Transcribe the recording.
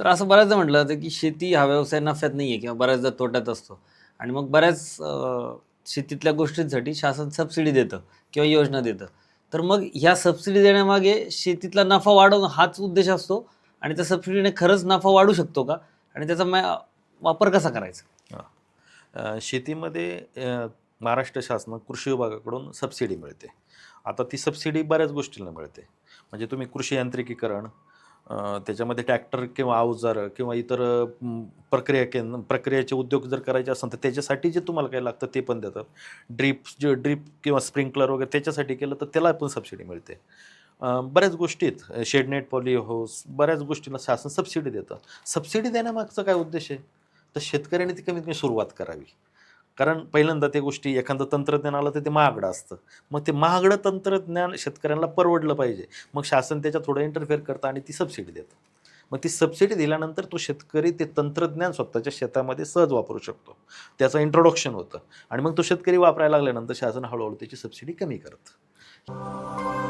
तर असं बऱ्याचदा म्हटलं जातं की शेती हा व्यवसाय नफ्यात नाही आहे किंवा बऱ्याचदा तोट्यात असतो. आणि मग बऱ्याच शेतीतल्या गोष्टींसाठी शासन सबसिडी देतं किंवा योजना देतं. तर मग ह्या सबसिडी देण्यामागे शेतीतला नफा वाढवणं हाच उद्देश असतो आणि त्या सबसिडीने खरंच नफा वाढू शकतो का? आणि त्याचा मा- वापर कसा करायचा? शेतीमध्ये महाराष्ट्र शासन कृषी विभागाकडून सबसिडी मिळते. आता ती सबसिडी बऱ्याच गोष्टींना मिळते. म्हणजे तुम्ही कृषी यांत्रिकीकरण त्याच्यामध्ये ट्रॅक्टर किंवा अवजार किंवा इतर प्रक्रिया केंद्र प्रक्रियाचे उद्योग जर करायचे असेल तर त्याच्यासाठी जे तुम्हाला काही लागतं ते पण देतात. ड्रीप जे ड्रीप किंवा स्प्रिंकलर वगैरे त्याच्यासाठी केलं तर त्याला पण सबसिडी मिळते. बऱ्याच गोष्टीत शेडनेट पॉली हाऊस बऱ्याच गोष्टींना शासन सबसिडी देतं. सबसिडी देण्यामागचा काय उद्देश आहे? तर शेतकऱ्यांनी ती कमीत कमी सुरुवात करावी. कारण पहिल्यांदा ते गोष्टी एखादं तंत्रज्ञान आलं तर ते महागडं असतं. मग ते महागडं तंत्रज्ञान शेतकऱ्यांना परवडलं पाहिजे. मग शासन त्याच्यात थोडं इंटरफेअर करतं आणि ती सबसिडी देतं. मग ती सबसिडी दिल्यानंतर तो शेतकरी ते तंत्रज्ञान स्वतःच्या शेतामध्ये सहज वापरू शकतो. त्याचं इंट्रोडक्शन होतं. आणि मग तो शेतकरी वापरायला लागल्यानंतर शासन हळूहळू त्याची सबसिडी कमी करतं.